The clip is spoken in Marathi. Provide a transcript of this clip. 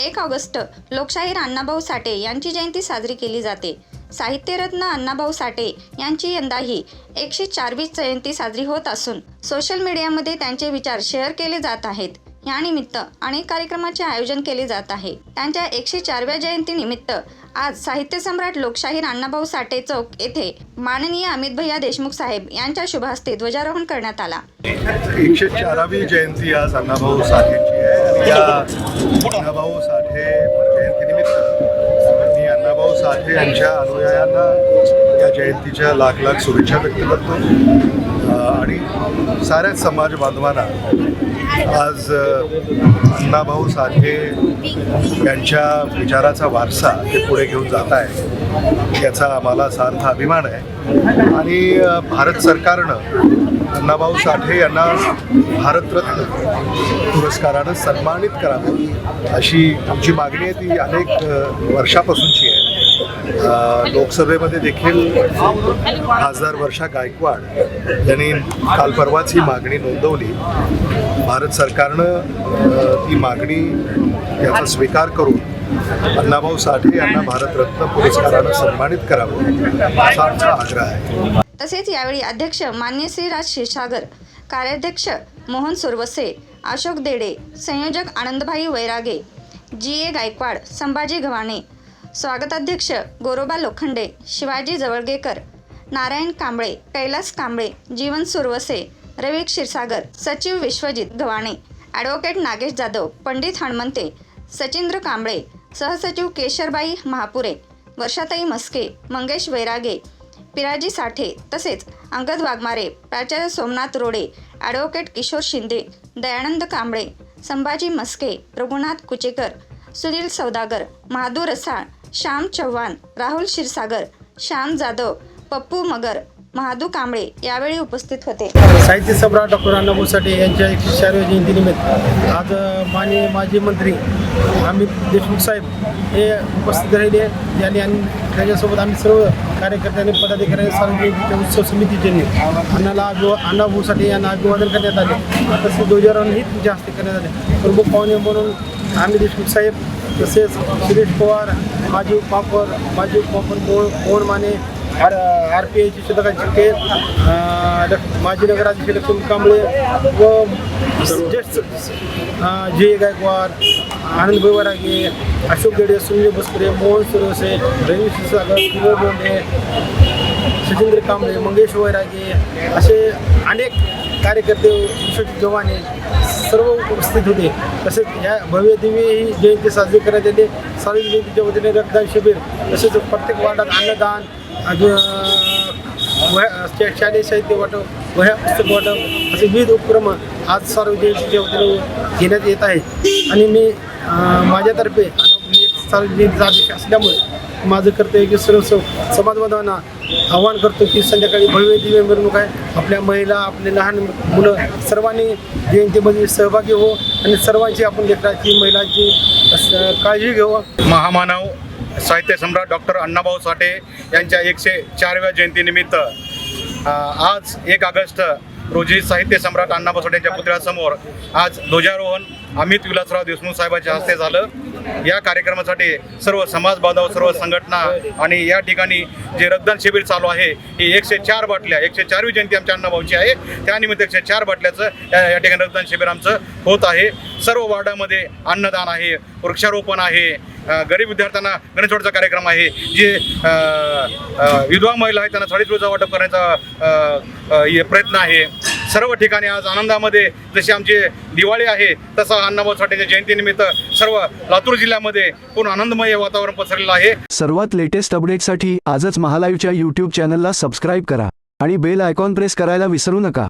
एक ऑगस्ट लोकशाहीर अण्णाभाऊ साठे यांची जयंती साजरी केली जाते. साहित्यरत्न अण्णाभाऊ साठे यांची यंदाही एकशे चारवी जयंती साजरी होत असून सोशल मीडियामध्ये त्यांचे विचार शेअर केले जात आहेत. यानिमित्त अनेक कार्यक्रमाचे आयोजन केले जात आहे. त्यांच्या एकशे चारव्या जयंतीनिमित्त आज साहित्य सम्राट लोकशाहीर अण्णाभाऊ साठे चौक येथे माननीय अमित भैया देशमुख साहेब यांच्या शुभहस्ते ध्वजारोहण करण्यात आला. एकशे चारावी जयंती आज अण्णाभाऊ साठेची आहे. साठे यांच्या अनुयायांना या जयंतीच्या लाख लाख शुभेच्छा व्यक्त करतो. आणि साऱ्याच समाज बांधवांना आज अण्णाभाऊ साठे यांच्या विचाराचा वारसा ते पुढे घेऊन जात आहे याचा आम्हाला सार्थ अभिमान आहे. आणि भारत सरकारनं अण्णाभाऊ साठे यांना भारतरत्न पुरस्कारानं सन्मानित करावं अशी आमची मागणी आहे. ती अनेक वर्षापासूनची आहे. लोकसभेमध्ये देखील खासदार वर्षा गायकवाड यांनी काल परवाच ही मागणी नोंदवली. भारत सरकारनं ती मागणी याचा स्वीकार करून अण्णाभाऊ साठे यांना भारतरत्न पुरस्कारानं सन्मानित करावं असा आमचा आग्रह आहे. तसेच यावेळी अध्यक्ष मान्य श्रीराज क्षीरसागर कार्याध्यक्ष मोहन सुरवसे अशोक देडे संयोजक आनंदभाई वैरागे जी ए गायकवाड संभाजी गव्हाणे स्वागताध्यक्ष गोरोबा लोखंडे शिवाजी जवळगेकर नारायण कांबळे कैलास कांबळे जीवन सुरवसे रवी क्षीरसागर सचिव विश्वजित गव्हाणे ॲडव्होकेट नागेश जाधव पंडित हणमंते सचिंद्र कांबळे सहसचिव केशरबाई महापुरे वर्षाताई मस्के मंगेश वैरागे पिराजी साठे तसेच अंगद वाघमारे प्राचार्य सोमनाथ रोडे ॲडव्होकेट किशोर शिंदे दयानंद कांबळे संभाजी मस्के रघुनाथ कुचेकर सुनील सौदागर महादू रसाळ श्याम चव्हाण राहुल क्षीरसागर श्याम जाधव पप्पू मगर महादू कांबळे यावेळी उपस्थित होते. साहित्य सम्राट डॉक्टर अण्णाभाऊ साठे यांच्या एकशे चारव्या जयंतीनिमित्त आज माननीय माजी मंत्री अमित देशमुख साहेब हे उपस्थित राहिले. यांनी आणि त्याच्यासोबत आम्ही सर्व कार्यकर्त्यांनी पदाधिकारी सार्वजनिक उत्सव समितीचे अण्णाला अभिवा अण्णाभाऊ साठे यांना अभिवादन करण्यात आले. तसेच ध्वजारोहणही त्यांच्या हस्ते करण्यात आले. प्रमुख पाहुणे म्हणून आम्ही देशमुख साहेब तसेच सुरेश पवार माजी पापर माजी पापर कोण Mohan Mane R R P आयचे चंद्रकांत चिटके माजी नगराध्यक्ष लक्ष्मण कांबळे व ज्येष्ठ जे गायकवाड आनंद बैवरागे अशोक गडे सुनील बसपुरे मोहन सुरवसे रवी सुसागर सुनील बोंडे सचिंद्र कांबळे मंगेश वैरागे असे अनेक कार्यकर्ते विश्वजित गव्हाणे सर्व उपस्थित होते. तसेच या भव्य दिव्य ही जयंती साजरी करण्यात येते. सार्वजनिक जयंतीच्या वतीने रक्तदान शिबिर तसेच प्रत्येक वार्डात अन्नदान वह्या शालेय साहित्य वाटप वह्या पुस्तक वाटप असे विविध उपक्रम आज सार्वजनिक जयंतीच्या वतीने घेण्यात येत आहे आणि मी माझ्यातर्फे आणि मी एक सार्वजनिक आदेश असल्यामुळे माझं कर्तव्य की सर्व समाजवादांना समाजबांधवांना आवाहन करतो की संध्याकाळी भव्य दिव्य मिरवणूक आहे. आपल्या महिला आपले लहान मुलं सर्वांनी जयंतीमध्ये सहभागी हो आणि सर्वांची आपण लेकराची महिलांची काळजी घेऊ महामानव साहित्य सम्राट डॉक्टर अण्णाभाऊ साठे यांच्या एकशे चारव्या जयंतीनिमित्त आज एक ऑगस्ट रोजी साहित्य सम्राट अण्णाभाऊ साठे यांच्या पुतळ्यासमोर आज ध्वजारोहण अमित विलासराव देशमुख साहेबांच्या हस्ते झालं. या कार्यक्रमासाठी सर्व समाज बांधव सर्व संघटना आणि या ठिकाणी जे रक्तदान शिबिर चालू आहे ही एकशे चार बाटल्या एकशे चारवी जयंती आमच्या अण्णाभाऊची आहे. त्यानिमित्त एकशे चार बाटल्याचं या या ठिकाणी रक्तदान शिबिर आमचं होत आहे. सर्व वार्डामध्ये अन्नदान आहे वृक्षारोपण आहे. गरीब विद्यार्थ्यांना गणेशोडचा कार्यक्रम आहे. जे विधवा महिला आहेत त्यांना साडेतीनचा वाटप करण्याचा प्रयत्न आहे. सर्व ठिकाणी आज आनंदामध्ये जशी आमची दिवाळी आहे तसा अण्णाभाऊ साठेच्या जयंतीनिमित्त सर्व लातूर जिल्ह्यामध्ये पूर्ण आनंदमय वातावरण पसरलेलं आहे. सर्वात लेटेस्ट अपडेटसाठी आजच महालाईव्हच्या यूट्यूब चॅनलला सबस्क्राईब करा आणि बेल आयकॉन प्रेस करायला विसरू नका.